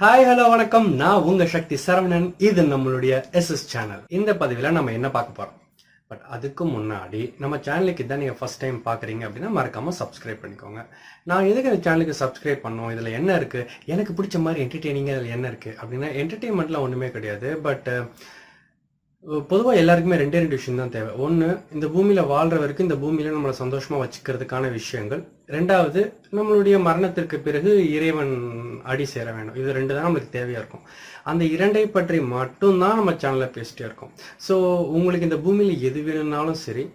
Hi hello வணக்கம். நான் உங்க சக்தி சரவணன். இது நம்மளுடைய எஸ்எஸ் சேனல் இந்த பதிவில் நம்ம என்ன பார்க்க போறோம்? பட் அதுக்கு முன்னாடி நம்ம சேனலுக்கு தான் நீங்கள் ஃபர்ஸ்ட் டைம் பார்க்குறீங்க அப்படின்னா மறக்காம சப்ஸ்கிரைப் பண்ணிக்கோங்க. நான் எதுக்கு இந்த சேனலுக்கு சப்ஸ்கிரைப் பண்ணோம்? இதில் என்ன இருக்கு? எனக்கு பிடிச்ச மாதிரி என்டர்டெய்னிங்காக இதில் என்ன இருக்கு? அப்படின்னா என்டர்டெயின்மெண்ட்லாம் ஒன்றுமே கிடையாது. பட் பொதுவாக எல்லாருக்குமே ரெண்டே ரெண்டு விஷயம் தான் தேவை. ஒன்று இந்த பூமியில் வாழ்கிற வரைக்கும் இந்த பூமியில் நம்மளை சந்தோஷமாக வச்சுக்கிறதுக்கான விஷயங்கள். ரெண்டாவது நம்மளுடைய மரணத்திற்கு பிறகு இறைவன் அடி சேர வேண்டும். இது ரெண்டு தான் நம்மளுக்கு தேவையாக இருக்கும். அந்த இரண்டை பற்றி மட்டும்தான் நம்ம சேனலில் பேசிட்டே இருக்கோம். ஸோ உங்களுக்கு இந்த பூமியில் எது வேணும்னாலும் சரி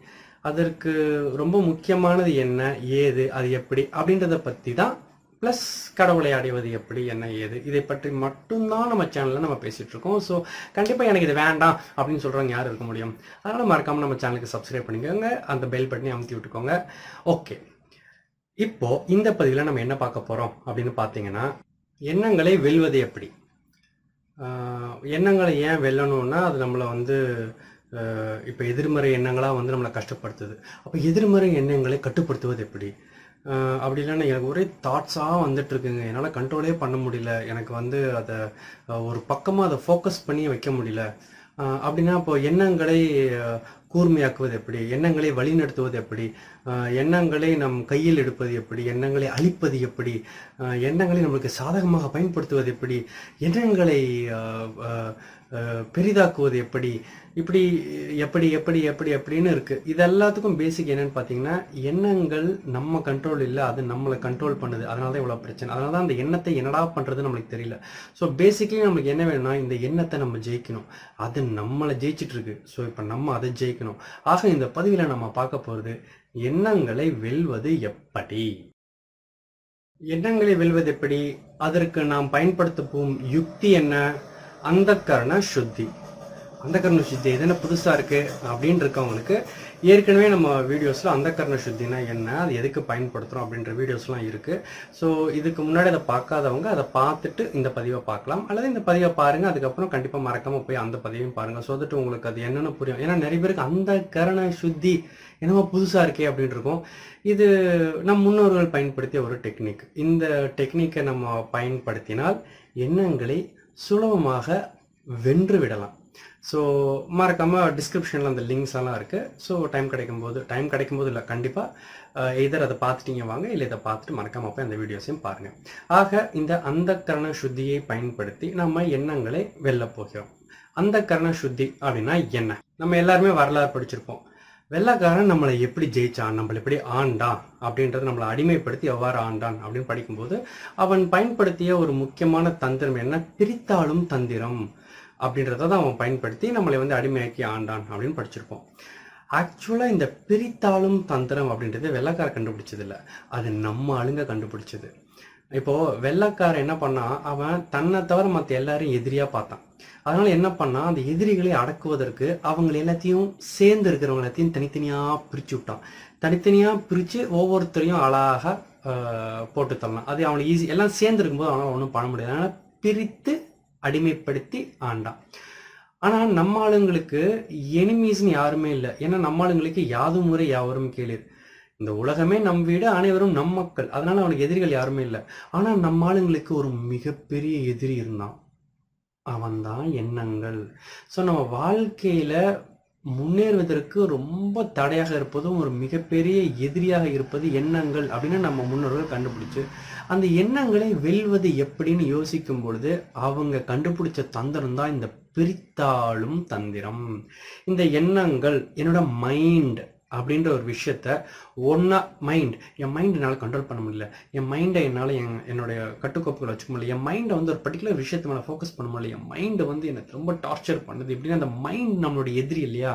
அதற்கு ரொம்ப முக்கியமானது என்ன ஏது அது எப்படி அப்படின்றத பற்றி தான் ப்ளஸ் கடவுளை அடைவது எப்படி என்ன ஏது இதை பற்றி மட்டும்தான் நம்ம சேனலில் நம்ம பேசிகிட்டு இருக்கோம். ஸோ கண்டிப்பாக எனக்கு இது வேண்டாம் அப்படின்னு சொல்கிறவங்க யார் இருக்க முடியும்? அதனால் மறக்காமல் நம்ம சேனலுக்கு சப்ஸ்கிரைப் பண்ணிக்கோங்க. அந்த பெல் பட்டனை அமுத்தி விட்டுக்கோங்க. ஓகே இப்போது இந்த பதிவில் நம்ம என்ன பார்க்க போகிறோம் அப்படின்னு பார்த்தீங்கன்னா எண்ணங்களை வெல்வது எப்படி? எண்ணங்களை ஏன் வெல்லணும்னா அது நம்மளை வந்து இப்போ எதிர்மறை எண்ணங்களாக வந்து நம்மளை கஷ்டப்படுத்துது. அப்போ எதிர்மறை எண்ணங்களை கட்டுப்படுத்துவது எப்படி? அப்படி இல்லைன்னா எனக்கு ஒரே தாட்ஸாக வந்துட்டு இருக்குங்க என்னால் கண்ட்ரோலே பண்ண முடியல. எனக்கு வந்து அதை ஒரு பக்கமாக அதை ஃபோக்கஸ் பண்ணி வைக்க முடியல. அப்படின்னா இப்போ எண்ணங்களை கூர்மையாக்குவது எப்படி? எண்ணங்களை வழிநடத்துவது எப்படி? எண்ணங்களை நம் கையில் எடுப்பது எப்படி? எண்ணங்களை அழிப்பது எப்படி? எண்ணங்களை நம்மளுக்கு சாதகமாக பயன்படுத்துவது எப்படி? எண்ணங்களை பெரிதாக்குவது எப்படி? இப்படி எப்படி எப்படி எப்படி அப்படின்னு இருக்கு. இது எல்லாத்துக்கும் பேசிக் என்னன்னு பார்த்தீங்கன்னா எண்ணங்கள் நம்ம கண்ட்ரோல் இல்லை அது நம்மளை கண்ட்ரோல் பண்ணுது. அதனால தான் இவ்வளோ பிரச்சனை. அதனால தான் அந்த எண்ணத்தை என்னடா பண்ணுறது நம்மளுக்கு தெரியல. ஸோ பேசிக்கலி நம்மளுக்கு என்ன வேணும்னா இந்த எண்ணத்தை நம்ம ஜெயிக்கணும். அது நம்மளை ஜெயிச்சிட்டு இருக்கு. ஸோ இப்போ நம்ம அதை ஜெயிக்கணும். ஆக இந்த பதிவில் நம்ம பார்க்க போகிறது எண்ணங்களை வெல்வது எப்படி? எண்ணங்களை வெல்வது எப்படி? அதற்கு நாம் பயன்படுத்த போகும் யுக்தி என்ன? அந்த கரண சுத்தி. அந்த கரண சுத்தி இது புதுசாக புதுசா இருக்கு? அப்படின்னு இருக்கவங்களுக்கு ஏற்கனவே நம்ம வீடியோஸில் அந்த கரண சுத்தினா என்ன அது எதுக்கு பயன்படுத்துகிறோம் அப்படின்ற வீடியோஸ்லாம் இருக்குது ஸோ இதுக்கு முன்னாடி அதை பார்க்காதவங்க அதை பார்த்துட்டு இந்த பதிவை பார்க்கலாம். அல்லது இந்த பதிவை பாருங்கள் அதுக்கப்புறம் கண்டிப்பாக மறக்காமல் போய் அந்த பதிவையும் பாருங்கள் ஸோ தட் உங்களுக்கு அது என்னென்னு புரியும். ஏன்னா நிறைய பேருக்கு அந்த கரண சுத்தி என்னமோ புதுசாக இருக்கே அப்படின்னு இருக்கும். இது நம் முன்னோர்கள் பயன்படுத்திய ஒரு டெக்னிக். இந்த டெக்னிக்கை நம்ம பயன்படுத்தினால் எண்ணங்களை சுலபமாக வென்று விடலாம். ஸோ மறக்காமல் டிஸ்கிரிப்ஷனில் அந்த லிங்க்ஸ் எல்லாம் இருக்குது ஸோ டைம் கிடைக்கும்போது டைம் கிடைக்கும்போது இல்லை கண்டிப்பாக எதர் அதை பார்த்துட்டீங்க வாங்க இல்லை இதை பார்த்துட்டு மறக்காமல் போய் அந்த வீடியோஸையும் பாருங்கள் ஆக இந்த அந்த கரண சுத்தியை பயன்படுத்தி நம்ம எண்ணங்களை வெல்ல போகிறோம். அந்த கரண சுத்தி அப்படின்னா என்ன? நம்ம எல்லாருமே வரலாறு படிச்சிருப்போம். வெள்ளக்காரன் நம்மளை எப்படி ஜெயிச்சான் நம்மளை எப்படி ஆண்டான் அப்படின்றத நம்மளை அடிமைப்படுத்தி எவ்வாறு ஆண்டான் அப்படின்னு படிக்கும்போது அவன் பயன்படுத்திய ஒரு முக்கியமான தந்திரம் என்ன? பிரித்தாளும் தந்திரம். அப்படின்றத தான் அவன் பயன்படுத்தி நம்மளை வந்து அடிமையாக்கி ஆண்டான் அப்படின்னு படிச்சிருப்போம். ஆக்சுவலாக இந்த பிரித்தாளும் தந்திரம் அப்படின்றது வெள்ளக்கார கண்டுபிடிச்சது இல்லை அது நம்ம ஆளுங்க கண்டுபிடிச்சது. இப்போது வெள்ளக்கார என்ன பண்ணான் அவன் தன்னை தவிர மற்ற எல்லாரையும் எதிரியாக பார்த்தான். அதனால என்ன பண்ணான் அந்த எதிரிகளை அடக்குவதற்கு அவங்க எல்லாத்தையும் சேர்ந்து இருக்கிறவங்க எல்லாத்தையும் தனித்தனியாக பிரித்து விட்டான். தனித்தனியாக பிரித்து ஒவ்வொருத்தரையும் அழகாக போட்டு தரலாம் அது அவனுக்கு ஈஸி எல்லாம் சேர்ந்து இருக்கும்போது அவனால் ஒன்றும் பண்ண முடியாது. அதனால் பிரித்து அடிமைப்படுத்தி ஆண்டான். ஆனால் நம்ம ஆளுங்களுக்கு எனிமீஸ்னு யாருமே இல்லை. ஏன்னா நம்ம ஆளுங்களுக்கு யாதும் முறை யாவரும் கேளீர் இந்த உலகமே நம் வீடு அனைவரும் நம் மக்கள். அதனால அவனுக்கு எதிரிகள் யாருமே இல்லை. ஆனால் நம்ம ஆளுங்களுக்கு ஒரு மிகப்பெரிய எதிரி இருந்தான். அவன்தான் எண்ணங்கள். ஸோ நம்ம வாழ்க்கையில முன்னேறுவதற்கு ரொம்ப தடையாக இருப்பதும் ஒரு மிகப்பெரிய எதிரியாக இருப்பது எண்ணங்கள் அப்படின்னு நம்ம முன்னோர்கள் கண்டுபிடிச்சு அந்த எண்ணங்களை வெல்வது எப்படின்னு யோசிக்கும் பொழுது அவங்க கண்டுபிடிச்ச தந்திரம் தான் இந்த பிரித்தாளும் தந்திரம். இந்த எண்ணங்கள் என்னோட மைண்ட் அப்படின்ற ஒரு விஷயத்த ஒன்றா மைண்ட் என் மைண்ட் என்னால் கண்ட்ரோல் பண்ண முடியல. என் மைண்டை என்னால் என் என்னுடைய கட்டுக்கோப்புகள் வச்சுக்க முடியல. என் மைண்டை வந்து ஒரு பர்டிகுலர் விஷயத்து மேலே ஃபோக்கஸ் பண்ண முடியல. என் மைண்டை வந்து எனக்கு ரொம்ப டார்ச்சர் பண்ணுது. இப்படின்னு அந்த மைண்ட் நம்மளுடைய எதிரி இல்லையா?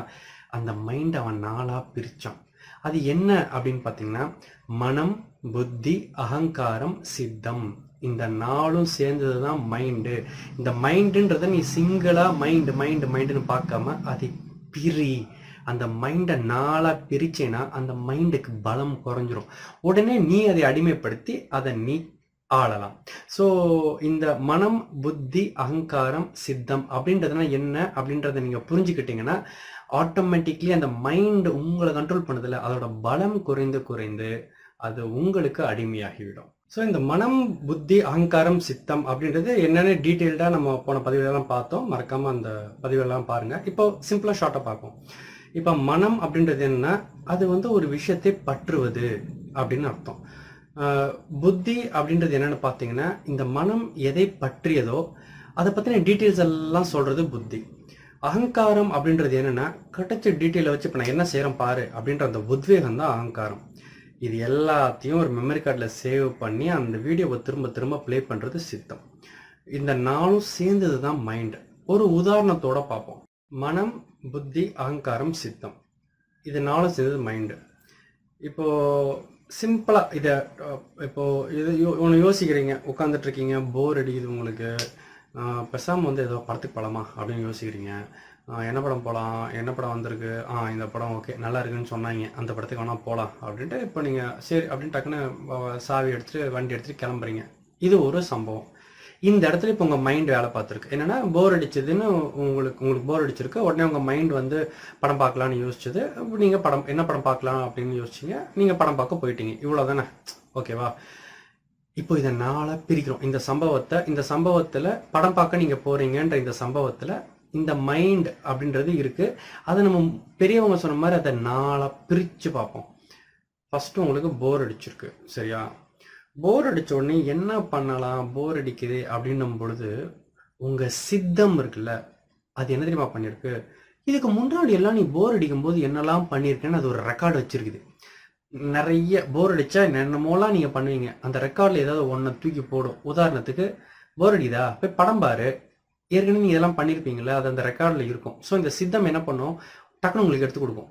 அந்த மைண்டை அவன் நாளாக பிரித்தான் அது என்ன அப்படின்னு பார்த்தீங்கன்னா மனம் புத்தி அகங்காரம் சித்தம். இந்த நாளும் சேர்ந்தது தான் மைண்டு இந்த மைண்டுன்றதை நீ சிங்கிளாக மைண்டு மைண்டு மைண்டுன்னு பார்க்காம அதை பிரி. அந்த மைண்டை நாளாக பிரிச்சேன்னா அந்த மைண்டுக்கு பலம் குறைஞ்சிரும். உடனே நீ அதை அடிமைப்படுத்தி அதை நீ ஆளலாம். ஸோ இந்த மனம் புத்தி அகங்காரம் சித்தம் அப்படின்றதுனா என்ன அப்படின்றத நீங்கள் புரிஞ்சுக்கிட்டீங்கன்னா ஆட்டோமேட்டிக்லி அந்த மைண்ட் உங்களை கண்ட்ரோல் பண்ணதில்ல அதோட பலம் குறைந்து குறைந்து அது உங்களுக்கு அடிமையாகிவிடும். ஸோ இந்த மனம் புத்தி அகங்காரம் சித்தம் அப்படின்றது என்னென்ன டீட்டெயில்டாக நம்ம போன பதிவுகளெல்லாம் பார்த்தோம். மறக்காமல் அந்த பதிவுலாம் பாருங்கள் இப்போ சிம்பிளாக ஷார்ட்டாக பார்ப்போம். இப்போ மனம் அப்படின்றது என்ன அது வந்து ஒரு விஷயத்தை பற்றுவது அப்படின்னு அர்த்தம். புத்தி அப்படின்றது என்னன்னு பார்த்தீங்கன்னா இந்த மனம் எதை பற்றியதோ அதை பற்றின டீட்டெயில்ஸ் எல்லாம் சொல்கிறது புத்தி. அகங்காரம் அப்படின்றது என்னென்னா கிடைச்ச டீட்டெயிலை வச்சு இப்போ நான் என்ன செய்கிறேன் பாரு அப்படின்ற அந்த உத்வேகம் தான் அகங்காரம். இது எல்லாத்தையும் ஒரு மெமரி கார்டில் சேவ் பண்ணி அந்த வீடியோவை திரும்ப திரும்ப ப்ளே பண்ணுறது சித்தம். இந்த நாளும் சேர்ந்தது தான் மைண்ட் ஒரு உதாரணத்தோட பார்ப்போம் மனம் புத்தி அகங்காரம் சித்தம். இது நாளும் சேர்ந்தது மைண்டு இப்போ சிம்பிளாக இதை இப்போ இது யோ- ஒன்று யோசிக்கிறீங்க உட்காந்துட்ருக்கீங்க போர் அடிக்குது உங்களுக்கு. பெசாமல் வந்து ஏதோ படத்துக்கு போகலாமா அப்படின்னு யோசிக்கிறீங்க. என்ன படம் போகலாம் என்ன படம் வந்திருக்கு? ஆ இந்த படம் ஓகே நல்லா இருக்குன்னு சொன்னாங்க. அந்த படத்துக்கு வேணால் போகலாம் அப்படின்ட்டு இப்போ நீங்கள் சரி அப்படின்னு டக்குன்னு சாவி எடுத்துகிட்டு வண்டி எடுத்துட்டு கிளம்புறீங்க. இது ஒரு சம்பவம். இந்த இடத்துல இப்போ உங்கள் மைண்ட் வேலை பார்த்துருக்கு. என்னென்னா போர் அடிச்சதுன்னு உங்களுக்கு உங்களுக்கு போர் அடிச்சிருக்கு. உடனே உங்கள் மைண்ட் வந்து படம் பார்க்கலான்னு யோசிச்சது. நீங்கள் படம் என்ன படம் பார்க்கலாம் அப்படின்னு யோசிச்சீங்க. நீங்கள் படம் பார்க்க போயிட்டீங்க. இவ்வளோ தானே ஓகேவா இப்போ இதை நாளாக பிரிக்கிறோம். இந்த சம்பவத்தை இந்த சம்பவத்தில் படம் பார்க்க நீங்கள் போகிறீங்கன்ற இந்த சம்பவத்தில் இந்த மைண்ட் அப்படின்றது இருக்குது அதை நம்ம பெரியவங்க சொன்ன மாதிரி அதை நாளாக பிரித்து பார்ப்போம். ஃபஸ்ட்டு உங்களுக்கு போர் அடிச்சிருக்கு. சரியா? போர் அடித்த உடனே என்ன பண்ணலாம்? போர் அடிக்குது அப்படின்னும் பொழுது உங்கள் சித்தம் இருக்குல்ல அது என்ன தெரியுமா பண்ணியிருக்கு? இதுக்கு முன்னாடி எல்லாம் நீ போர் அடிக்கும் போது என்னெல்லாம் பண்ணியிருக்கேன்னு அது ஒரு ரெக்கார்டு வச்சிருக்குது. நிறைய போர் அடித்தா என்னென்னமோலாம் நீங்கள் பண்ணுவீங்க. அந்த ரெக்கார்டில் ஏதாவது ஒன்றை தூக்கி போடும். உதாரணத்துக்கு போர் அடிக்குதா? போய் படம் பாரு. ஏற்கனவே நீங்கள் இதெல்லாம் பண்ணியிருப்பீங்களா அது அந்த ரெக்கார்டில் இருக்கும். ஸோ இந்த சித்தம் என்ன பண்ணும்? டக்குன்னு உங்களுக்கு எடுத்து கொடுக்கும்.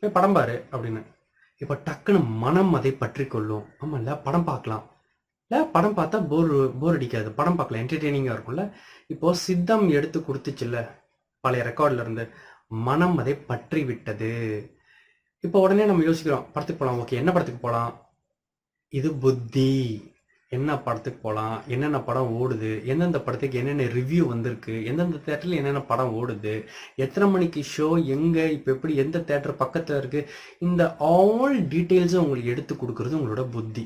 போய் படம் பாரு அப்படின்னு. இப்போ டக்குன்னு மனம் அதை பற்றி கொள்ளும் ஆமாம் இல்லை படம் பார்க்கலாம். இல்லை படம் பார்த்தா போர் போர் அடிக்காது. படம் பார்க்கலாம். என்டர்டெய்னிங்காக இருக்கும்ல? இப்போ சித்தம் எடுத்து கொடுத்துச்சுல்ல? பழைய ரெக்கார்டில் இருந்து. மனம் அதை பற்றி விட்டது இப்போ உடனே நம்ம யோசிக்கிறோம். படத்துக்கு போகலாம் ஓகே. என்ன படத்துக்கு போகலாம் இது புத்தி. என்ன படத்துக்கு போகலாம் என்னென்ன படம் ஓடுது? எந்தெந்த படத்துக்கு என்னென்ன ரிவ்யூ வந்திருக்கு? எந்தெந்த தேட்டரில் என்னென்ன படம் ஓடுது? எத்தனை மணிக்கு ஷோ எங்கே? இப்போ எப்படி எந்த தேட்டர் பக்கத்தில் இருக்குது இந்த ஆல் டீட்டெயில்ஸும் உங்களுக்கு எடுத்து கொடுக்குறது உங்களோட புத்தி.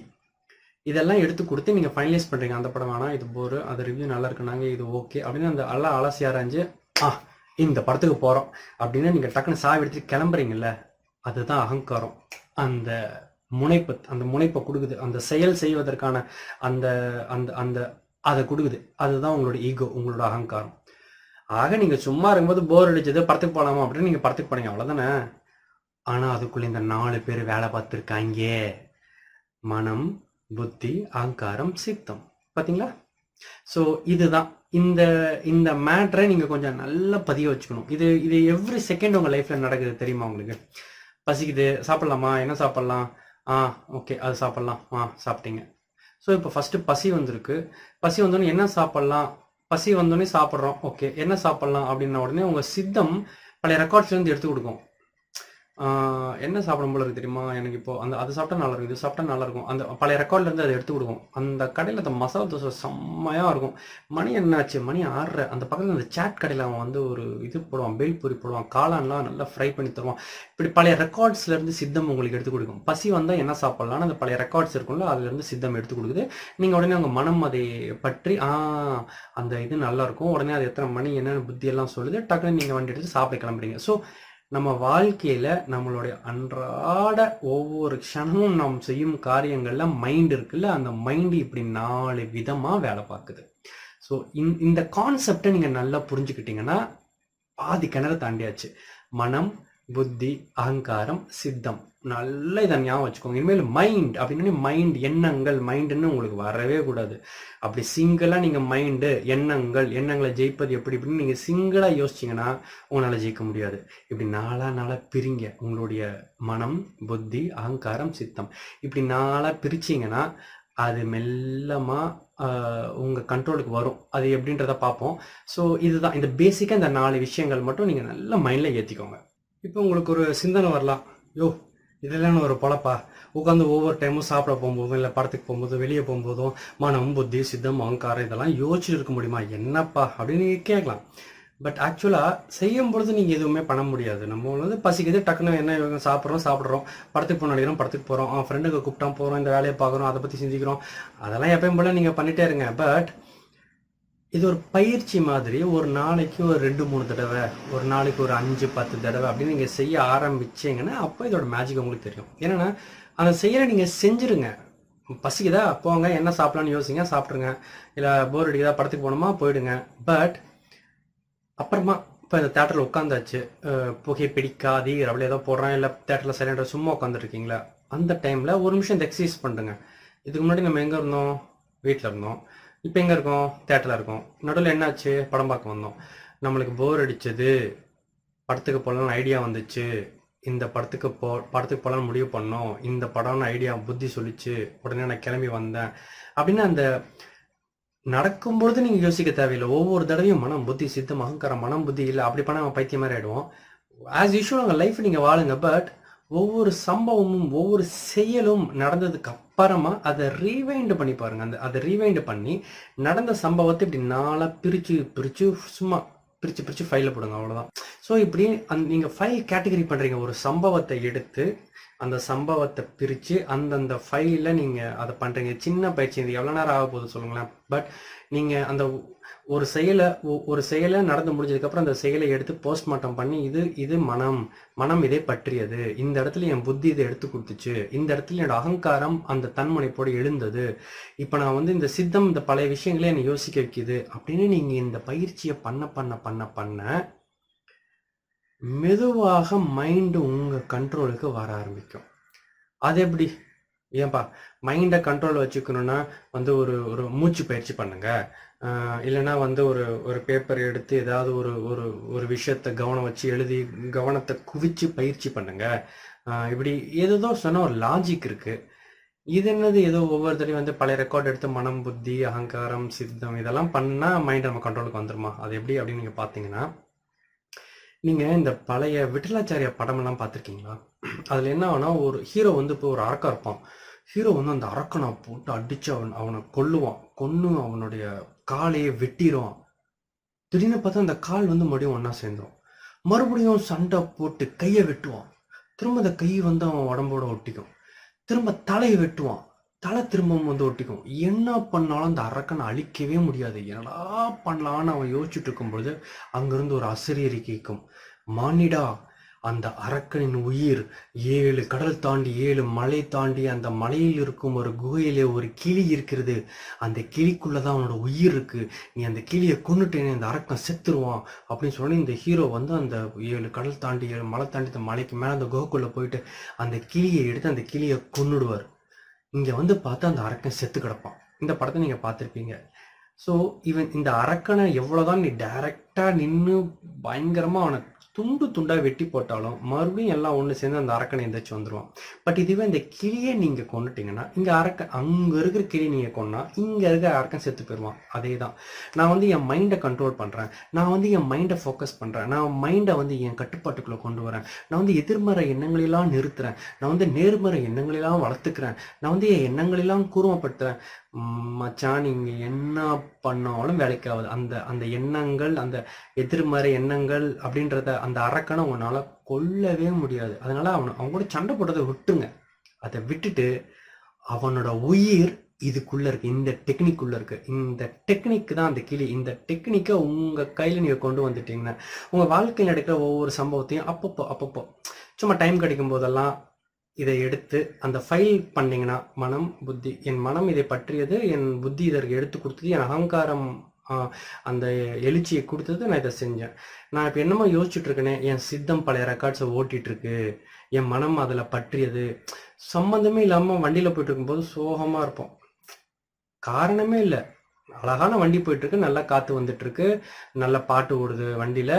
இதெல்லாம் எடுத்து கொடுத்து நீங்கள் ஃபைனலைஸ் பண்ணுறீங்க அந்த படம் வேணாம் இது போர் அது ரிவ்யூ நல்லா இருக்குனாங்க இது ஓகே அப்படின்னு அந்த எல்லாம் அலசி ஆராய்ஞ்சு ஆ இந்த படத்துக்கு போகிறோம் அப்படின்னு நீங்கள் டக்குன்னு சாவி எடுத்துட்டு கிளம்புறீங்கல்ல அதுதான் அகங்காரம். அந்த முனைப்பு அந்த முனைப்பை கொடுக்குது. அந்த செயல் செய்வதற்கான அந்த அந்த அந்த அதை கொடுக்குது. அதுதான் உங்களோட ஈகோ உங்களோட அகங்காரம். ஆக நீங்கள் சும்மா இருக்கும்போது போர் அடிச்சது படத்துக்கு போகலாமா அப்படின்னு நீங்கள் படத்துக்கு போனீங்க அவ்வளோதானே ஆனால் அதுக்குள்ளே இந்த நாலு பேர் வேலை பார்த்துருக்காங்க. மனம் புத்தி அகங்காரம் சித்தம். பார்த்தீங்களா ஸோ இதுதான். இந்த இந்த மேட்ரை நீங்கள் கொஞ்சம் நல்லா பதிய வச்சுக்கணும். இது இது எவ்ரி செகண்ட் உங்கள் லைஃப்பில் நடக்குது தெரியுமா உங்களுக்கு? பசிக்குது சாப்பிட்லாமா? என்ன சாப்பிட்லாம்? ஆ ஓகே அது சாப்பிட்லாம். ஆ சாப்பிட்டீங்க. ஸோ இப்போ ஃபஸ்ட்டு பசி வந்திருக்கு. பசி வந்தோடனே என்ன சாப்பிட்லாம்? பசி வந்தோடனே சாப்பிட்றோம். ஓகே என்ன சாப்பிட்லாம்? அப்படின்ன உடனே உங்கள் சித்தம் பழைய ரெக்கார்ட்ஸ்லேருந்து எடுத்து கொடுக்கும். என்ன சாப்பிடும் போல இருக்கு தெரியுமா? எனக்கு இப்போ அந்த அது சாப்பிட்டா நல்லா இருக்கும் இது சாப்பிட்டா நல்லா இருக்கும். அந்த பழைய ரெக்கார்ட்ல இருந்து அதை எடுத்து கொடுக்கும் அந்த கடையில் அந்த மசாலா தோசை செம்மையா இருக்கும். மணி என்னாச்சு? மணி ஆறுற அந்த பக்கத்தில் அந்த சாட் கடையில் அவன் வந்து ஒரு இது போடுவான் பேல்பூரி போடுவான். காளான்லாம் நல்லா ஃப்ரை பண்ணி தருவான். இப்படி பழைய ரெக்கார்ட்ஸ்ல இருந்து சித்தம் உங்களுக்கு எடுத்து கொடுக்கும். பசி வந்தா என்ன சாப்பிட்லாம்னு அந்த பழைய ரெக்கார்ட்ஸ் இருக்கும்ல அதுல இருந்து சித்தம் எடுத்து கொடுக்குது. நீங்க உடனே உங்க மனம் அதை பற்றி ஆ அந்த இது நல்லா இருக்கும். உடனே அது எத்தனை மணி என்னென்ன புத்தி எல்லாம் சொல்லுது டக்குன்னு நீங்க வண்டி எடுத்து சாப்பிட கிளம்புறீங்க. ஸோ நம்ம வாழ்க்கையில நம்மளுடைய அன்றாட ஒவ்வொரு க்ஷணமும் நாம் செய்யும் காரியங்கள்ல மைண்ட் இருக்குல்ல? அந்த மைண்ட் இப்படி நாலு விதமா வேலை பார்க்குது. ஸோ இந்த கான்செப்டை நீங்க நல்லா புரிஞ்சுக்கிட்டீங்கன்னா பாதி கிணறு தாண்டியாச்சு. மனம் புத்தி அகங்காரம் சித்தம். நல்லா இதை ஞாபகம் வச்சுக்கோங்க. இனிமேல் மைண்ட் அப்படின்னு மைண்ட் எண்ணங்கள் மைண்டுன்னு உங்களுக்கு வரவே கூடாது. அப்படி சிங்கிளாக நீங்கள் மைண்டு எண்ணங்கள் எண்ணங்களை ஜெயிப்பது எப்படி இப்படின்னு நீங்கள் சிங்கிளாக யோசிச்சீங்கன்னா உங்களால் ஜெயிக்க முடியாது. இப்படி நாளாக நாளாக பிரிங்க உங்களுடைய மனம் புத்தி அகங்காரம் சித்தம். இப்படி நாளாக பிரிச்சீங்கன்னா அது மெல்லமாக உங்கள் கண்ட்ரோலுக்கு வரும். அது எப்படின்றத பார்ப்போம். ஸோ இதுதான். இந்த பேசிக்காக இந்த நாலு விஷயங்கள் மட்டும் நீங்கள் நல்ல மைண்டில் ஏற்றிக்கோங்க இப்போ உங்களுக்கு ஒரு சிந்தனை வரலாம். யோ இதெல்லாம் ஒரு பொழப்பா? உட்காந்து ஒவ்வொரு டைமும் சாப்பிட போகும்போதும் இல்லை படத்துக்கு போகும்போதும் வெளியே போகும்போதும் மனம் புத்தி சித்தம் அகங்காரம் இதெல்லாம் யோசிச்சுட்டு இருக்க முடியுமா? என்னப்பா? அப்படின்னு நீங்கள் கேட்கலாம். பட் ஆக்சுவலாக செய்யும் பொழுது நீங்கள் எதுவுமே பண்ண முடியாது. நம்ம வந்து பசிக்குது டக்குன்னு என்ன இவங்க சாப்பிட்றோம் சாப்பிட்றோம். படத்துக்கு போன நினைக்கிறோம் படத்துக்கு போகிறோம் அவன் ஃப்ரெண்டுக்கு கூப்பிட்டா போகிறோம் இந்த வேலையை பார்க்குறோம் அதை பற்றி சிந்திக்கிறோம். அதெல்லாம் எப்பயும் போல நீங்கள் பண்ணிட்டே இருங்க. பட் இது ஒரு பயிற்சி மாதிரி. ஒரு நாளைக்கு ஒரு ரெண்டு மூணு தடவை ஒரு நாளைக்கு ஒரு அஞ்சு பத்து தடவை அப்படின்னு நீங்கள் செய்ய ஆரம்பிச்சிங்கன்னா அப்போ இதோட மேஜிக் உங்களுக்கு தெரியும். ஏன்னா அதை செய்யற நீங்கள் செஞ்சுருங்க. பசிக்குதா? போங்க. என்ன சாப்பிட்லான்னு யோசிங்க. சாப்பிட்ருங்க இல்லை போர் அடிக்குதா? படத்துக்கு போகணுமா? போயிடுங்க. பட் அப்புறமா இப்போ இந்த தேட்டரில் உட்காந்தாச்சு. புகை பிடிக்காதீர் அப்படி ஏதோ போடுறான் இல்லை தேட்டரில் சைலண்டாக சும்மா உட்காந்துருக்கீங்களா அந்த டைமில் ஒரு நிமிஷம் இந்த எக்ஸசைஸ் பண்ணுங்க. இதுக்கு முன்னாடி நம்ம எங்கே இருந்தோம்? வீட்டில் இருந்தோம். இப்போ எங்கே இருக்கோம்? தேட்டரில் இருக்கோம். நடுவில் என்னாச்சு? படம் பார்க்க வந்தோம். நம்மளுக்கு போர் அடிச்சது. படத்துக்கு போகலான்னு ஐடியா வந்துச்சு. இந்த படத்துக்கு போ படத்துக்கு போகலான்னு முடிவு பண்ணோம். இந்த படம்னு ஐடியா புத்தி சொல்லிச்சு. உடனே நான் கிளம்பி வந்தேன். அப்படின்னு அந்த நடக்கும்பொழுது நீங்கள் யோசிக்க தேவையில்லை. ஒவ்வொரு தடவையும் மனம் புத்தி சித்தம் அகங்காரம் மனம் புத்தி இல்லை. அப்படி பண்ண நம்ம பைத்தியம் மாதிரி ஆகிடுவோம் ஆஸ் யூஷுவல் உங்கள் லைஃப் நீங்கள் வாழுங்க பட் ஒவ்வொரு சம்பவமும் ஒவ்வொரு செயலும் நடந்ததுக்கு அப்புறமா அதை ரீவைண்ட் பண்ணி பாருங்க. அந்த அதை ரீவைண்ட் பண்ணி நடந்த சம்பவத்தை இப்படி நாளாக பிரித்து பிரித்து சும்மா பிரித்து பிரித்து ஃபைலில் போடுங்க அவ்வளோதான் ஸோ இப்படி அந் நீங்கள் ஃபைல் கேட்டகரி பண்ணுறீங்க ஒரு சம்பவத்தை எடுத்து அந்த சம்பவத்தை பிரித்து அந்தந்த ஃபைலில் நீங்கள் அதை பண்ணுறீங்க சின்ன பயிற்சி. இது எவ்வளோ நேரம் ஆக போகுது சொல்லுங்களேன். பட் நீங்கள் அந்த ஒரு செயலை ஒ- ஒரு செயலை நடந்து முடிஞ்சதுக்கப்புறம் அந்த செயலை எடுத்து போஸ்ட்மார்ட்டம் பண்ணி இது இது மனம். மனம் இதை பற்றியது. இந்த இடத்துல என் புத்தி இதை எடுத்து கொடுத்துச்சு. இந்த இடத்துல என்னோட அகங்காரம் அந்த தன்முனைப்போடு எழுந்தது. இப்போ நான் வந்து இந்த சித்தம் இந்த பழைய விஷயங்களே என்னை யோசிக்க வைக்குது. அப்படின்னு நீங்கள் இந்த பயிற்சியை பண்ண பண்ண பண்ண பண்ண மெதுவாக மைண்டு உங்கள் கண்ட்ரோலுக்கு வர ஆரம்பிக்கும். அது எப்படி? ஏன்பா மைண்டை கண்ட்ரோல் வச்சுக்கணுன்னா வந்து ஒரு ஒரு மூச்சு பயிற்சி பண்ணுங்க. இல்லைன்னா வந்து ஒரு ஒரு பேப்பர் எடுத்து ஏதாவது ஒரு ஒரு ஒரு விஷயத்தை கவனம் வச்சு எழுதி கவனத்தை குவிச்சு பயிற்சி பண்ணுங்க. இப்படி ஏதோ சொன்ன ஒரு லாஜிக் இருக்கு. இது என்னது? ஏதோ ஒவ்வொரு தடையும் வந்து பழைய ரெக்கார்ட் எடுத்து மனம் புத்தி அகங்காரம் சித்தம் இதெல்லாம் பண்ணால் மைண்ட் நம்ம கண்ட்ரோலுக்கு வந்துருமா? அது எப்படி அப்படின்னு நீங்கள் பார்த்தீங்கன்னா நீங்க இந்த பழைய விட்டலாச்சாரிய படமெல்லாம் பார்த்துருக்கீங்களா? அதுல என்ன ஆகும்னா ஒரு ஹீரோ வந்து இப்போ ஒரு அரக்கா இருப்பான். ஹீரோ வந்து அந்த அரக்கனை போட்டு அடிச்சு அவன் அவனை கொல்லுவான். கொன்னு அவனுடைய காலையே வெட்டிடுவான் திடீர்னு பார்த்தா அந்த கால் வந்து மறுபடியும் ஒன்னா சேர்ந்துடும் மறுபடியும் சண்டை போட்டு கையை வெட்டுவான். திரும்ப அந்த கை வந்து அவன் உடம்போட ஒட்டிக்கும். திரும்ப தலையை வெட்டுவான். தலை திரும்பவும் வந்து ஒட்டிக்கும். என்ன பண்ணாலும் அந்த அரக்கனை அழிக்கவே முடியாது. என்னடா பண்ணலான்னு அவன் யோசிச்சுட்டு இருக்கும் பொழுது அங்கிருந்து ஒரு அசிரியரி கேட்கும். மானிடா அந்த அரக்கனின் உயிர் ஏழு கடல் தாண்டி ஏழு மலை தாண்டி அந்த மலையில் இருக்கும் ஒரு குகையிலே ஒரு கிளி இருக்கிறது. அந்த கிளிக்குள்ளதான் அவனோட உயிர் இருக்கு. நீ அந்த கிளியை கொண்டுட்டேனே அந்த அரக்கன் செத்துருவான் அப்படின்னு சொல்லி இந்த ஹீரோ வந்து அந்த ஏழு கடல் தாண்டி ஏழு மலை தாண்டி அந்த மலைக்கு மேலே அந்த குகைக்குள்ளே போயிட்டு அந்த கிளியை எடுத்து அந்த கிளியை கொன்னுடுவார். இங்கே வந்து பார்த்தா அந்த அரக்கன் செத்து கிடப்பான். இந்த படத்தை நீங்கள் பார்த்துருப்பீங்க. ஸோ இவன் இந்த அரக்கனை எவ்வளோதான் நீ டைரக்டாக நின்று பயங்கரமாக அவனை துண்டு துண்டாக வெட்டி போட்டாலும் மறுபடியும் எல்லாம் ஒன்று சேர்ந்து அந்த அரக்கனை எந்திரிச்சு வந்துடுவான் பட் இதுவே இந்த கிளியை நீங்கள் கொண்டுட்டீங்கன்னா இங்கே அரக்க அங்கே இருக்கிற கிளி நீங்கள் கொண்டா இங்கே இருக்கிற அரக்கன் செத்து போயிடுவான் அதே தான் நான் வந்து என் மைண்டை கண்ட்ரோல் பண்ணுறேன் நான் வந்து என் மைண்டை ஃபோக்கஸ் பண்ணுறேன் நான் மைண்டை வந்து என் கட்டுப்பாட்டுக்குள்ளே கொண்டு வரேன். நான் வந்து எதிர்மறை எண்ணங்களெல்லாம் நிறுத்துறேன். நான் வந்து நேர்மறை எண்ணங்களெல்லாம் வளர்த்துக்கிறேன். நான் வந்து என் எண்ணங்களெல்லாம் கூர்மப்படுத்துறேன். மச்சான் நீங்கள் என்ன பண்ணாலும் வேலைக்கு ஆகுது அந்த அந்த எண்ணங்கள் அந்த எதிர்மறை எண்ணங்கள் அப்படின்றத அந்த அரக்கனை உன்னால் கொல்லவே முடியாது. அதனால அவன் அவங்க கூட சண்டை போட்டதை விட்டுருங்க. அதை விட்டுட்டு அவனோட உயிர் இதுக்குள்ளே இருக்குது இந்த டெக்னிக்குள்ளே இருக்குது இந்த டெக்னிக் தான் அந்த கிளி. இந்த டெக்னிக்கை உங்கள் கையில் நீங்கள் கொண்டு வந்துட்டீங்கன்னா உங்கள் வாழ்க்கையில் நடக்கிற ஒவ்வொரு சம்பவத்தையும் அப்பப்போ அப்பப்போ சும்மா டைம் கிடைக்கும் போதெல்லாம் இதை எடுத்து அந்த ஃபைல் பண்ணிங்கன்னா மனம் புத்தி என் மனம் இதை பற்றியது என் புத்தி இதற்கு எடுத்து கொடுத்தது என் அகங்காரம் அந்த எழுச்சியை கொடுத்தது நான் இதை செஞ்சேன். நான் இப்போ என்னமோ யோசிச்சுட்டு இருக்கேனே என் சித்தம் பழைய ரெக்கார்ட்ஸை ஓட்டிட்டு இருக்கு என் மனம் அதில் பற்றியது. சம்பந்தமே இல்லாமல் வண்டியில் போயிட்டு இருக்கும்போது சோகமாக இருப்போம். காரணமே இல்லை. அழகான வண்டி போயிட்டு இருக்கு நல்லா காற்று வந்துட்டு இருக்கு நல்ல பாட்டு ஓடுது வண்டியில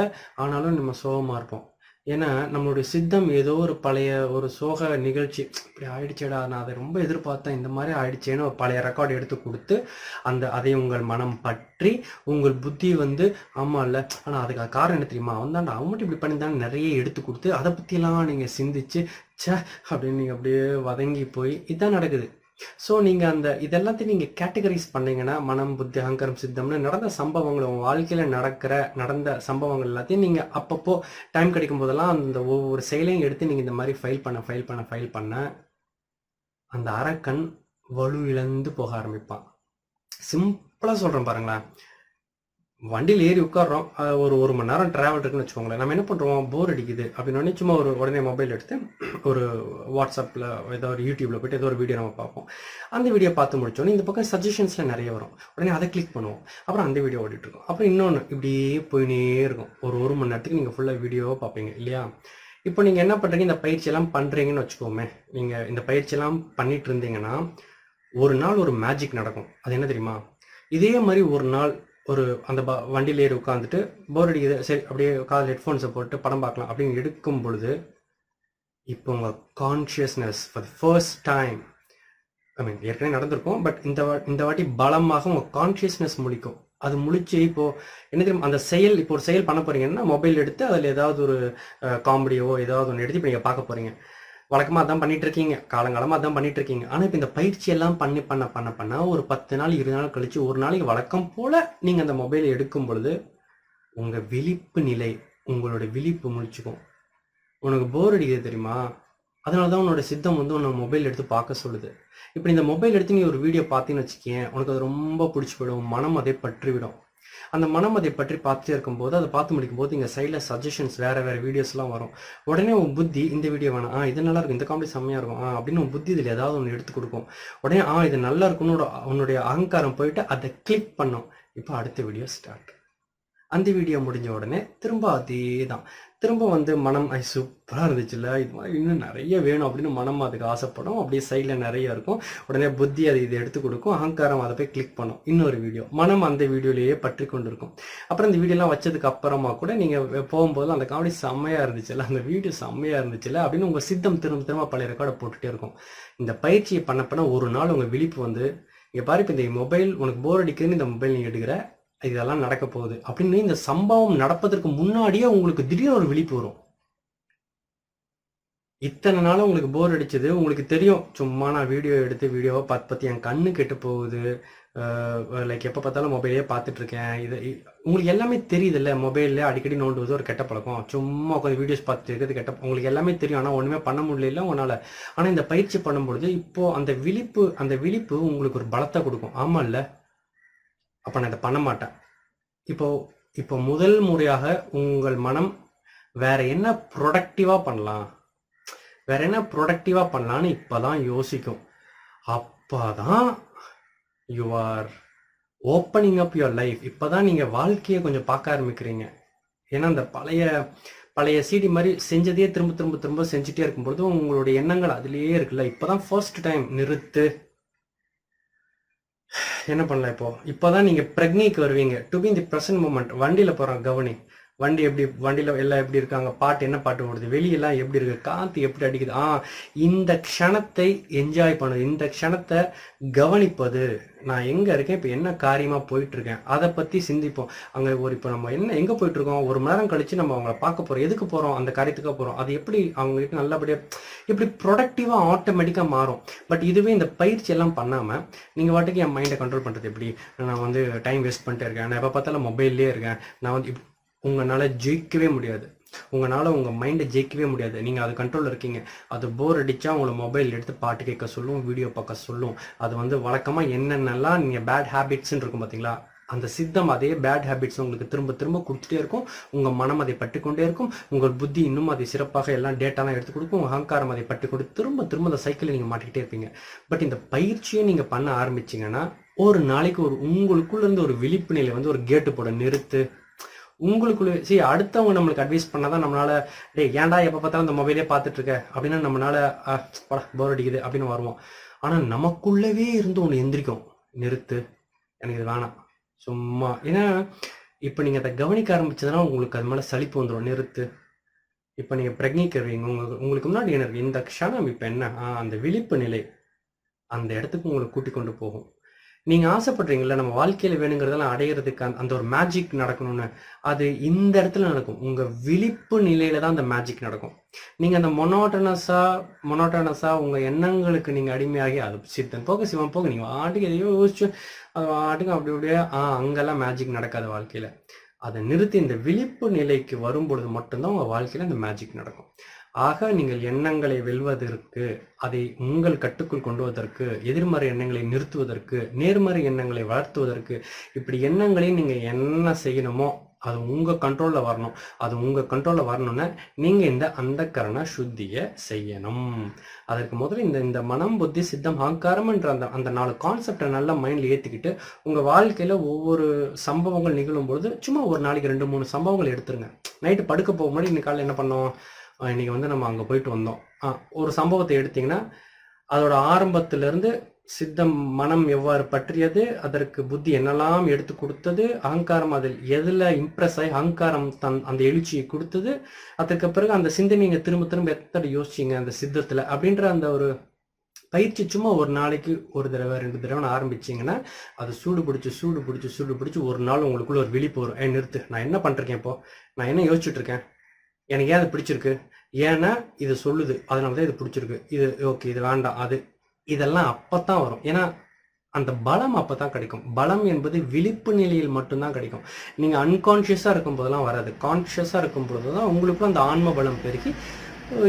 ஆனாலும் நம்ம சோகமாக இருப்போம். ஏன்னா நம்மளுடைய சித்தம் ஏதோ ஒரு பழைய ஒரு சோக நிகழ்ச்சி. இப்படி ஆயிடுச்சேடா நான் அதை ரொம்ப எதிர்பார்த்தேன். இந்த மாதிரி ஆயிடுச்சேன்னு ஒரு பழைய ரெக்கார்டு எடுத்து கொடுத்து அந்த அதை உங்கள் மனம் பற்றி உங்கள் புத்தி வந்து ஆமா இல்ல ஆனா அதுக்கு காரணம் என்ன தெரியுமா? அவன் தான் அவன் மட்டும் இப்படி பண்ணியிருந்தான்னு நிறைய எடுத்து கொடுத்து அதை பற்றிலாம் நீங்க சிந்திச்சு ச்சே அப்படின்னு நீங்க அப்படியே வதங்கி போய் இதான் நடக்குது. ஸோ நீங்கள் அந்த இதெல்லாத்தையும் நீங்கள் கேட்டகரைஸ் பண்ணீங்கன்னா மனம் புத்தி அகங்காரம் சித்தம்னு நடந்த சம்பவங்கள் உங்கள் வாழ்க்கையில் நடக்கிற நடந்த சம்பவங்கள் எல்லாத்தையும் நீங்கள் அப்பப்போ டைம் கிடைக்கும் போதெல்லாம் அந்த ஒவ்வொரு செயலையும் எடுத்து நீங்கள் இந்த மாதிரி ஃபைல் பண்ண ஃபைல் பண்ண ஃபைல் பண்ண அந்த அரக்கன் வலு இழந்து போக ஆரம்பிப்பான். சிம்பிளாக சொல்கிறேன் பாருங்களேன். வண்டியில் ஏறி உட்காடுறோம் ஒரு ஒரு மணி நேரம் ட்ராவல் இருக்குன்னு வச்சுக்கோங்களேன். நம்ம என்ன பண்ணுறோம் போர் அடிக்குது. அப்படின்னு சும்மா ஒரு உடனே மொபைல் எடுத்து ஒரு வாட்ஸ்அப்பில் ஏதோ ஒரு யூடியூப்பில் போய்ட்டு ஏதோ ஒரு வீடியோ நம்ம பார்ப்போம். அந்த வீடியோ பார்த்து முடிச்சோன்னே இந்த பக்கம் சஜஷன்ஸில் நிறைய வரும். உடனே அதை கிளிக் பண்ணுவோம். அப்புறம் அந்த வீடியோ ஓடிட்டுருக்கோம் அப்புறம் இன்னொன்று இப்படியே போயினே இருக்கும். ஒரு ஒரு மணி நேரத்துக்கு நீங்கள் ஃபுல்லாக வீடியோவாக பார்ப்பீங்க இல்லையா? இப்போ நீங்கள் என்ன பண்ணுறீங்க இந்த பயிற்சியெல்லாம் பண்ணுறீங்கன்னு வச்சுக்கோமே. நீங்கள் இந்த பயிற்சியெல்லாம் பண்ணிட்டு இருந்தீங்கன்னா ஒரு நாள் ஒரு மேஜிக் நடக்கும். அது என்ன தெரியுமா? இதே மாதிரி ஒரு நாள் ஒரு அந்த ப வண்டியில் ஏறி உட்காந்துட்டு போர் அடிக்குது. சரி அப்படியே காதில் ஹெட்ஃபோன்ஸை போட்டு படம் பார்க்கலாம் அப்படின்னு எடுக்கும் பொழுது இப்போ உங்கள் consciousness for first time I mean ஏற்கனவே நடந்திருக்கும் பட் இந்த வா- இந்த வாட்டி பலமாக உங்கள் கான்ஷியஸ்னஸ் முழிக்கும். அது முழிச்சு இப்போ என்ன தெரியும் அந்த செயல் இப்போ ஒரு செயல் பண்ண போறீங்கன்னா மொபைல் எடுத்து அதில் ஏதாவது ஒரு காமெடியோ ஏதாவது ஒன்று எடுத்து இப்போ நீங்கள் பார்க்க போறீங்க. வழக்கமாக அதான் பண்ணிட்டு இருக்கீங்க காலங்காலமாக அதான் பண்ணிட்டு இருக்கீங்க ஆனால் இப்போ இந்த பயிற்சி எல்லாம் பண்ணி பண்ண பண்ண பண்ண ஒரு பத்து நாள் இருபது நாள் கழிச்சு ஒரு நாளைக்கு வழக்கம் போல நீங்கள் அந்த மொபைலை எடுக்கும் பொழுது உங்கள் விழிப்பு நிலை உங்களோட விழிப்பு முழிச்சுக்கும் உனக்கு போர் அடிக்கிறது தெரியுமா? அதனால தான் உன்னோட சித்தம் வந்து உன்னை மொபைல் எடுத்து பார்க்க சொல்லுது. இப்போ இந்த மொபைல் எடுத்து நீ ஒரு வீடியோ பார்த்தீங்கன்னு வச்சுக்கேன் உனக்கு அது ரொம்ப பிடிச்சி போயிடும். மனம் அதே பற்றிவிடும். அந்த மனம் அதை பற்றி பார்த்துட்டே இருக்கும்போது அதை பார்த்து முடிக்கும் போது இங்கே சைடில் சஜஷன்ஸ் வேற வேறு வீடியோஸ்லாம் வரும். உடனே உன் புத்தி இந்த வீடியோ வேணாம். ஆ இது நல்லா இருக்கும். இந்த காமெடி செம்மையா இருக்கும். ஆ அப்படின்னு உன் புத்தி இதில் ஏதாவது ஒன்று எடுத்து கொடுக்கும். உடனே ஆ இது நல்லா இருக்கும்னு உன்னுடைய அகங்காரம் போயிட்டு அதை கிளிக் பண்ணும் இப்போ அடுத்த வீடியோ ஸ்டார்ட் அந்த வீடியோ முடிஞ்ச உடனே திரும்ப அதே தான் திரும்ப வந்து மனம் ஐ சூப்பராக இருந்துச்சுல்ல இது மாதிரி இன்னும் நிறைய வேணும் அப்படின்னு மனம் அதுக்கு ஆசைப்படும். அப்படியே சைடில் நிறைய இருக்கும். உடனே புத்தி அது இதை எடுத்து கொடுக்கும். அகங்காரம் அதை போய் கிளிக் பண்ணும். இன்னொரு வீடியோ மனம் அந்த வீடியோலேயே பற்றி கொண்டு இருக்கும் அப்புறம் இந்த வீடியோலாம் வச்சதுக்கு அப்புறமா கூட நீங்கள் போகும்போது அந்த காமெடி செம்மையாக இருந்துச்சுல்ல அந்த வீடியோ செம்மையாக இருந்துச்சுல்ல அப்படின்னு உங்கள் சித்தம் திரும்ப திரும்ப பழைய ரெக்கார்டை போட்டுகிட்டே இருக்கும். இந்த பயிற்சியை பண்ண பண்ண ஒரு நாள் உங்கள் விழிப்பு வந்து இங்கே பாரு இப்போ இந்த மொபைல் உனக்கு போர் அடிக்குதுன்னு இந்த மொபைல் நீங்கள் எடுக்கிற. இதெல்லாம் நடக்க போகுது அப்படின்னு இந்த சம்பவம் நடப்பதற்கு முன்னாடியே உங்களுக்கு திடீர்னு ஒரு விழிப்பு வரும். இத்தனை நாள் உங்களுக்கு போர் அடிச்சது உங்களுக்கு தெரியும். சும்மா நான் வீடியோ எடுத்து வீடியோவை பார்த்து பார்த்து என் கண்ணு கெட்டு போகுது. லைக் எப்போ பார்த்தாலும் மொபைலே பார்த்துட்டு இருக்கேன் இது உங்களுக்கு எல்லாமே தெரியுதுல்ல மொபைலில் அடிக்கடி நோண்டுவது ஒரு கெட்ட பழக்கம். சும்மா உட்காந்து வீடியோஸ் பார்த்துட்டு இருக்கிறது கெட்ட உங்களுக்கு எல்லாமே தெரியும். ஆனால் ஒன்றுமே பண்ண முடியல உன்னால். ஆனால் இந்த பயிற்சி பண்ணும்பொழுது இப்போது அந்த விழிப்பு அந்த விழிப்பு உங்களுக்கு ஒரு பலத்தை கொடுக்கும். ஆமாம் இல்லை அப்போ நான் இதை பண்ண மாட்டேன். இப்போ இப்போ முதல் முறையாக உங்கள் மனம் வேற என்ன ப்ரொடக்டிவா பண்ணலாம்? வேற என்ன ப்ரொடக்டிவா பண்ணலாம்னு இப்பதான் யோசிக்கும். அப்பதான் you are opening up your life இப்பதான் நீங்க வாழ்க்கையை கொஞ்சம் பார்க்க ஆரம்பிக்கிறீங்க. ஏன்னா அந்த பழைய பழைய சிடி மாதிரி செஞ்சதையே திரும்ப திரும்ப திரும்ப செஞ்சுட்டே இருக்கும்பொழுது உங்களுடைய எண்ணங்கள் அதுலேயே இருக்குல்ல. இப்பதான் ஃபர்ஸ்ட் டைம் நிறுத்து என்ன பண்ணலாம் இப்போ? இப்போதான் நீங்க பிரக்னிக்கு வருவீங்க. To be the present moment வண்டியில போறோம் கவனி. வண்டி எப்படி வண்டியில் எல்லாம் எப்படி இருக்காங்க பாட்டு என்ன பாட்டு ஓடுது வெளியெல்லாம் எப்படி இருக்கு காத்து எப்படி அடிக்குது. ஆ இந்த க்ஷணத்தை என்ஜாய் பண்ணுது இந்த க்ஷணத்தை கவனிப்பது. நான் எங்கே இருக்கேன் இப்போ என்ன காரியமாக போயிட்டு இருக்கேன் அதை பற்றி சிந்திப்போம். அங்கே ஒரு இப்போ நம்ம என்ன எங்கே போயிட்டு இருக்கோம் ஒரு மணி நேரம் கழிச்சு நம்ம அவங்கள பார்க்க போகிறோம் எதுக்கு போகிறோம் அந்த காரியத்துக்கு போகிறோம் அது எப்படி அவங்ககிட்ட நல்லபடியாக எப்படி இப்படி ஆட்டோமேட்டிக்காக மாறும். பட் இதுவே இந்த பயிற்சி எல்லாம் பண்ணாமல் நீங்கள் வாட்டுக்கு என் மைண்டை கண்ட்ரோல் பண்ணுறது எப்படி? நான் வந்து டைம் வேஸ்ட் பண்ணிட்டே இருக்கேன் நான் எப்போ பார்த்தாலும் மொபைல்லே இருக்கேன் நான் வந்து உங்களால் ஜெயிக்கவே முடியாது. உங்களால் உங்கள் மைண்டை ஜெயிக்கவே முடியாது. நீங்கள் அது கண்ட்ரோலில் இருக்கீங்க. அது போர் அடித்தா உங்களை மொபைல் எடுத்து பாட்டு கேட்க சொல்லும் வீடியோ பார்க்க சொல்லும். அது வந்து வழக்கமாக என்னென்னலாம் நீங்கள் பேட் ஹேபிட்ஸ்ன்னு இருக்கும் பார்த்தீங்களா அந்த சித்தம் அதே பேட் ஹேபிட்ஸ் உங்களுக்கு திரும்ப திரும்ப கொடுத்துட்டே இருக்கும். உங்கள் மனம் அதை பற்றி கொண்டே இருக்கும். உங்கள் புத்தி இன்னும் அதை சிறப்பாக எல்லாம் டேட்டாலாம் எடுத்து கொடுக்கும். உங்க அகங்காரம் அதை பட்டு கொடுத்து திரும்ப திரும்ப அந்த சைக்கிளை நீங்கள் மாட்டிக்கிட்டே இருப்பீங்க. பட் இந்த பயிற்சியை நீங்கள் பண்ண ஆரம்பிச்சீங்கன்னா ஒரு நாளைக்கு ஒரு உங்களுக்குள்ளேருந்து ஒரு விழிப்பு நிலை வந்து ஒரு கேட்டு போட நிறுத்து உங்களுக்குள்ள சரி அடுத்தவங்க நம்மளுக்கு அட்வைஸ் பண்ணால் தான் நம்மளால டேய் ஏன்டா எப்போ பார்த்தாலும் இந்த மொபைலே பார்த்துட்டு இருக்க அப்படின்னா நம்மளால போர் அடிக்குது அப்படின்னு வருவோம். ஆனால் நமக்குள்ளவே இருந்து ஒன்று எந்திரிக்கும். நிறுத்து. எனக்கு இது வேணாம். சும்மா. ஏன்னா இப்போ நீங்கள் அதை கவனிக்க ஆரம்பிச்சதுன்னா உங்களுக்கு அது மேலே சலிப்பு வந்துடும் நிறுத்து. இப்போ நீங்கள் பிரக்னிக்கிறீங்க. உங்களுக்கு உங்களுக்கு முன்னாடி எனக்கு இந்த க்ஷணம் இப்போ என்ன? அந்த விழிப்பு நிலை அந்த இடத்துக்கு உங்களை கூட்டி கொண்டு போகும். நீங்கள் ஆசைப்படுறீங்கல்ல நம்ம வாழ்க்கையில் வேணுங்கிறதெல்லாம் அடையிறதுக்கு அந்த- அந்த ஒரு மேஜிக் நடக்கணும்னு அது இந்த இடத்துல நடக்கும். உங்கள் விழிப்பு நிலையில தான் அந்த மேஜிக் நடக்கும். நீங்கள் அந்த மொனோட்டனஸாக மொனோட்டனஸாக உங்கள் எண்ணங்களுக்கு நீங்கள் அடிமையாகி அது சித்தன் போக சிவன் போக நீங்கள் ஆட்டுக்கு எதையோ யோசிச்சு அது ஆட்டுக்கு அப்படி அப்படியே ஆ அங்கெல்லாம் மேஜிக் நடக்காது வாழ்க்கையில். அதை நிறுத்தி இந்த விழிப்பு நிலைக்கு வரும்பொழுது மட்டும்தான் உங்கள் வாழ்க்கையில் அந்த மேஜிக் நடக்கும். ஆக நீங்கள் எண்ணங்களை வெல்வதற்கு அதை உங்கள் கட்டுக்குள் கொண்டு வருவதற்கு எதிர்மறை எண்ணங்களை நிறுத்துவதற்கு நேர்மறை எண்ணங்களை வளர்த்துவதற்கு இப்படி எண்ணங்களை நீங்கள் என்ன செய்யணுமோ அது உங்கள் கண்ட்ரோலில் வரணும். அது உங்கள் கண்ட்ரோலில் வரணும்னா நீங்கள் இந்த அந்தக்கரண சுத்தியை செய்யணும். அதற்கு முதல்ல இந்த இந்த மனம் புத்தி சித்தம் அகங்காரம்ன்ற அந்த அந்த நாலு கான்செப்டை நல்லா மைண்டில் ஏற்றிக்கிட்டு உங்கள் வாழ்க்கையில் ஒவ்வொரு சம்பவங்கள் நிகழும் பொழுது சும்மா ஒரு நாளைக்கு ரெண்டு மூணு சம்பவங்கள் எடுத்துருங்க. நைட்டு படுக்க போக முன்னாடி இன்னைக்கு காலையில் என்ன பண்ணோம்? இன்னைக்கு வந்து நம்ம அங்கே போயிட்டு வந்தோம். ஒரு சம்பவத்தை எடுத்தீங்கன்னா அதோட ஆரம்பத்திலிருந்து சித்தம் மனம் எவ்வாறு பற்றியது அதற்கு புத்தி என்னெல்லாம் எடுத்து கொடுத்தது அகங்காரம் அதில் எதில் இம்ப்ரெஸ் ஆகி அகங்காரம் தன் அந்த எழுச்சியை கொடுத்தது அதற்கு பிறகு அந்த சிந்தனைங்க திரும்ப திரும்ப எத்தனை யோசிச்சிங்க அந்த சித்தத்தில் அப்படின்ற அந்த ஒரு பயிற்சி சும்மா ஒரு நாளைக்கு ஒரு தடவை ரெண்டு தடவை ஆரம்பிச்சிங்கன்னா அது சூடு பிடிச்சி சூடு பிடிச்சி சூடு பிடிச்சி ஒரு நாள் உங்களுக்குள்ள ஒரு விழிப்பு வரும். ஏன் நிறுத்து நான் என்ன பண்ணிருக்கேன் இப்போ? நான் என்ன யோசிச்சுட்டு இருக்கேன்? எனக்கு ஏன் அது பிடிச்சிருக்கு? ஏன்னா இது சொல்லுது. அதனால தான் இது பிடிச்சிருக்கு. இது ஓகே இது வேண்டாம். அது இதெல்லாம் அப்பதான் வரும். ஏன்னா அந்த பலம் அப்பதான் கிடைக்கும். பலம் என்பது விழிப்பு நிலையில் மட்டும்தான் கிடைக்கும். நீங்க அன்கான்ஷியஸாக இருக்கும் போதெல்லாம் வராது. கான்ஷியஸாக இருக்கும் பொழுது தான் உங்களுக்கும் அந்த ஆன்ம பலம் பெருக்கி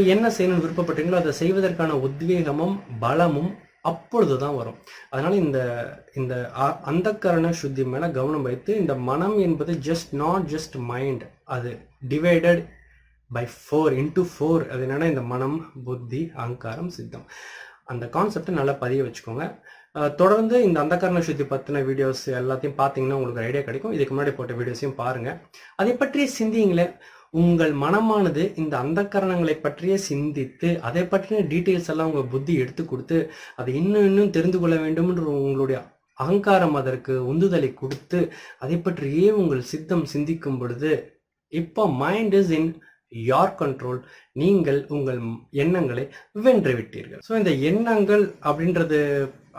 என்ன செய்யணும்னு விருப்பப்பட்டீங்களோ அதை செய்வதற்கான உத்வேகமும் பலமும் அப்பொழுது தான் வரும். அதனால இந்த இந்த அ- கரண சுத்தி மேல கவனம் வைத்து இந்த மனம் என்பது ஜஸ்ட் நாட் ஜஸ்ட் மைண்ட் அது divided by four into four அது என்னென்னா இந்த மனம் புத்தி அகங்காரம் சித்தம். அந்த கான்செப்டை நல்லா பதிய வச்சுக்கோங்க. தொடர்ந்து இந்த அந்தக்கரண சுத்தி பற்றின வீடியோஸ் எல்லாத்தையும் பார்த்தீங்கன்னா உங்களுக்கு ஐடியா கிடைக்கும். இதுக்கு முன்னாடி போட்ட வீடியோஸையும் பாருங்கள் அதை பற்றிய சிந்திங்களே உங்கள் மனமானது இந்த அந்தக்கரணங்களை பற்றியே சிந்தித்து அதை பற்றின டீட்டெயில்ஸ் எல்லாம் உங்கள் புத்தி எடுத்து கொடுத்து அதை இன்னும் இன்னும் தெரிந்து கொள்ள வேண்டும்ன்ற உங்களுடைய அகங்காரம் அதற்கு உந்துதலை கொடுத்து அதை பற்றியே உங்கள் சித்தம் சிந்திக்கும் பொழுது இப்போ மைண்ட் இஸ் இன் யார் கண்ட்ரோல் நீங்கள் உங்கள் எண்ணங்களை வென்று விட்டீர்கள் ஸோ இந்த எண்ணங்கள் அப்படின்றது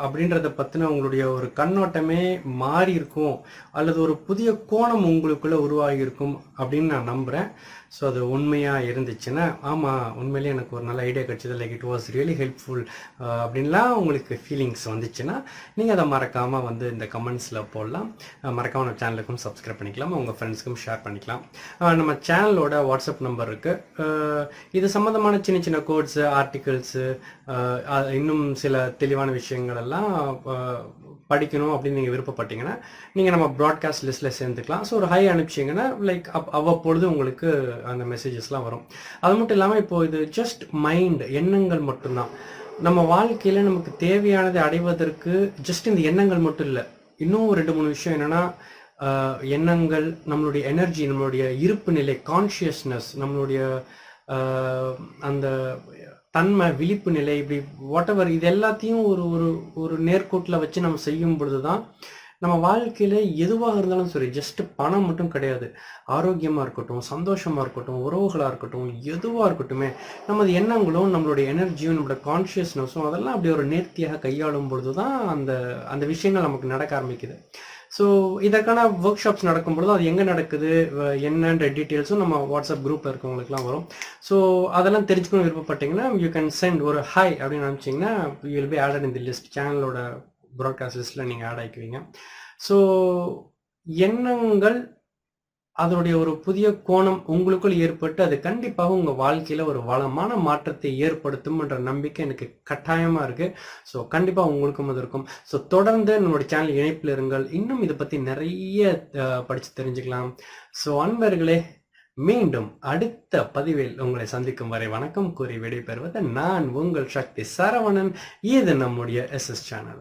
அப்படின்றத பற்றின உங்களுடைய ஒரு கண்ணோட்டமே மாறி இருக்கும் அல்லது ஒரு புதிய கோணம் உங்களுக்குள்ளே உருவாகி இருக்கும் அப்படின்னு நான் நம்புகிறேன் ஸோ அது உண்மையாக இருந்துச்சுன்னா ஆமாம் உண்மையிலேயே எனக்கு ஒரு நல்ல ஐடியா கிடச்சிது. Like it was really helpful அப்படின்லாம் உங்களுக்கு ஃபீலிங்ஸ் வந்துச்சுன்னா நீங்கள் அதை மறக்காமல் வந்து இந்த கமெண்ட்ஸில் போடலாம். மறக்காமல் மறக்காம நம்ம சேனலுக்கும் சப்ஸ்கிரைப் பண்ணிக்கலாம். உங்கள் ஃப்ரெண்ட்ஸ்க்கும் ஷேர் பண்ணிக்கலாம். நம்ம சேனலோட வாட்ஸ்அப் நம்பர் இருக்குது இது சம்மந்தமான சின்ன சின்ன கோட்ஸு ஆர்டிகிள்ஸு இன்னும் சில தெளிவான விஷயங்கள் எல்லாம் படிக்கணும் அப்படின்னு நீங்கள் விருப்பப்பட்டீங்கன்னா நீங்கள் நம்ம ப்ராட்காஸ்ட் லிஸ்ட்டில் சேர்ந்துக்கலாம். ஸோ ஒரு ஹை அனுப்பிச்சிங்கன்னா லைக் அப் அவ்வப்பொழுது உங்களுக்கு அந்த மெசேஜஸ்லாம் வரும். அது மட்டும் இல்லாமல் இப்போ இது ஜஸ்ட் மைண்ட் எண்ணங்கள் மட்டும்தான். நம்ம வாழ்க்கையில் நமக்கு தேவையானதை அடைவதற்கு ஜஸ்ட் இந்த எண்ணங்கள் மட்டும் இல்லை. இன்னும் ஒரு ரெண்டு மூணு விஷயம் என்னென்னா எண்ணங்கள் நம்மளுடைய எனர்ஜி நம்மளுடைய இருப்பு நிலை கான்ஷியஸ்னஸ் நம்மளுடைய அந்த தன்மை விழிப்பு நிலை இப்படி வாட் எவர் இது எல்லாத்தையும் ஒரு ஒரு ஒரு நேர்கோட்டில் வச்சு நம்ம செய்யும் பொழுது தான் நம்ம வாழ்க்கையில் எதுவாக இருந்தாலும் சரி ஜஸ்ட் பணம் மட்டும் கிடையாது. ஆரோக்கியமாக இருக்கட்டும் சந்தோஷமாக இருக்கட்டும் உறவுகளாக இருக்கட்டும் எதுவாக இருக்கட்டுமே நமது எண்ணங்களும் நம்மளுடைய எனர்ஜியும் நம்மளோட கான்ஷியஸ்னஸும் அதெல்லாம் அப்படி ஒரு நேர்த்தியாக கையாளும் பொழுது தான் அந்த அந்த விஷயங்கள் நமக்கு நடக்க ஆரம்பிக்குது. ஸோ இதற்கான ஒர்க் ஷாப்ஸ் நடக்கும்பொழுது அது எங்கே நடக்குது வ- என்னன்ற டீட்டெயில்ஸும் நம்ம வாட்ஸ்அப் குரூப்பில் இருக்கவங்களுக்குலாம் வரும். ஸோ அதெல்லாம் தெரிஞ்சுக்கணும் விருப்பப்பட்டீங்கன்னா யூ கேன் சென்ட் ஒரு ஹாய் அப்படின்னு அனுப்பிச்சிங்கன்னா யூ வில் பி ஆடட் இந்த லிஸ்ட் சேனலோட ப்ராட்காஸ்ட் லிஸ்ட்டில் நீங்கள் ஆட் ஆகிக்குவீங்க ஸோ எண்ணங்கள் அதனுடைய ஒரு புதிய கோணம் உங்களுக்குள் ஏற்பட்டு அது கண்டிப்பாக உங்கள் வாழ்க்கையில் ஒரு வளமான மாற்றத்தை ஏற்படுத்தும் என்ற நம்பிக்கை எனக்கு கட்டாயமாக இருக்குது ஸோ கண்டிப்பாக உங்களுக்கும் அது இருக்கும். ஸோ தொடர்ந்து நம்மளுடைய சேனல் இணைப்பில் இருங்கள். இன்னும் இதை பற்றி நிறைய படித்து தெரிஞ்சுக்கலாம். ஸோ அன்பர்களே மீண்டும் அடுத்த பதிவில் உங்களை சந்திக்கும் வரை வணக்கம் கூறி விடைபெறுவது நான் உங்கள் சக்தி சரவணன். இது நம்முடைய எஸ்எஸ் சேனல்